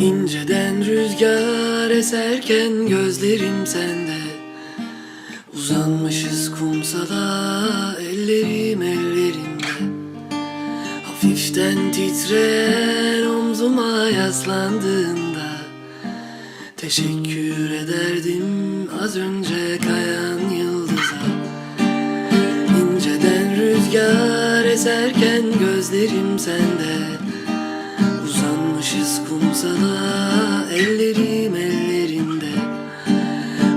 İnceden rüzgar eserken gözlerim sende. Uzanmışız kumsala ellerim ellerinde. Hafiften titreyen omzuma yaslandığında. Teşekkür ederdim az önce kayan yıldıza. İnceden rüzgar eserken gözlerim sende Uzanmışız kumsala ellerim ellerinde.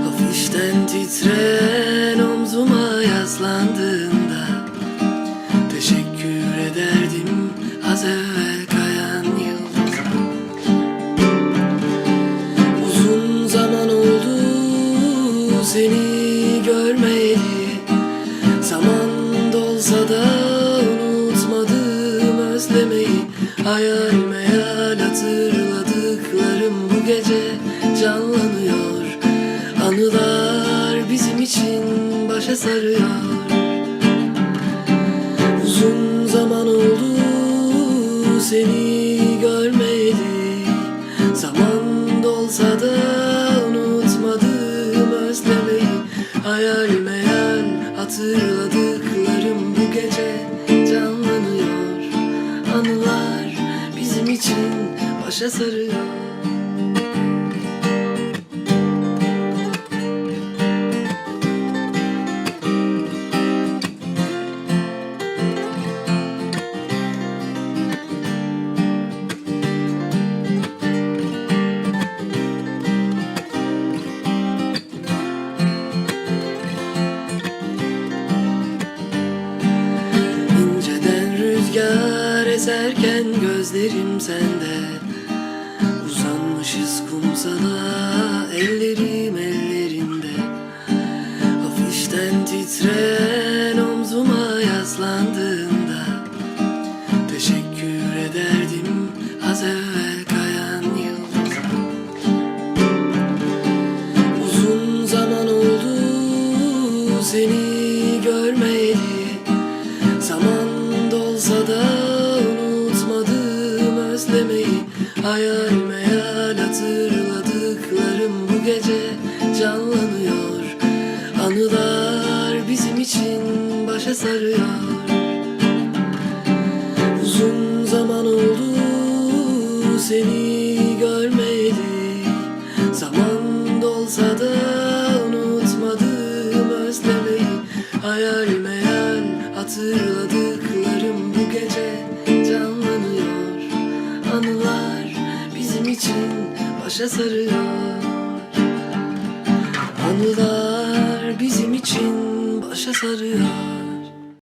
Hafiften titreyen omzuma yaslandığında Teşekkür ederdim az evvel kayan yıldıza Uzun zaman oldu seni görmeyeli. Zaman dolsa da unutmadım özlemeyi Hayal hatırladıklarım bu gece canlanıyor. Anılar bizim için başa sarıyor. Uzun zaman oldu seni görmeyeli. Zaman dolsa da unutmadım özlemeyi Hayal meyal hatırladıklarım bu gece canlanıyor. Anılar bizim için başa sarıyor eserken gözlerim sende. Uzanmışız kumsala ellerim ellerinde. Hafiften titreyen omzuma yaslandığında Teşekkür ederdim az evvel kayan yıldıza Uzun zaman oldu seni görmeyeli Hayal meyal hatırladıklarım bu gece canlanıyor. Anılar bizim için başa sarıyor. Uzun zaman oldu seni görmeyeli Zaman dolsa da unutmadım özlemeyi. Hayal meyal hatırladıklarım bu gece canlanıyor. Anılar için başa sarıyor. Anılar bizim için başa sarıyor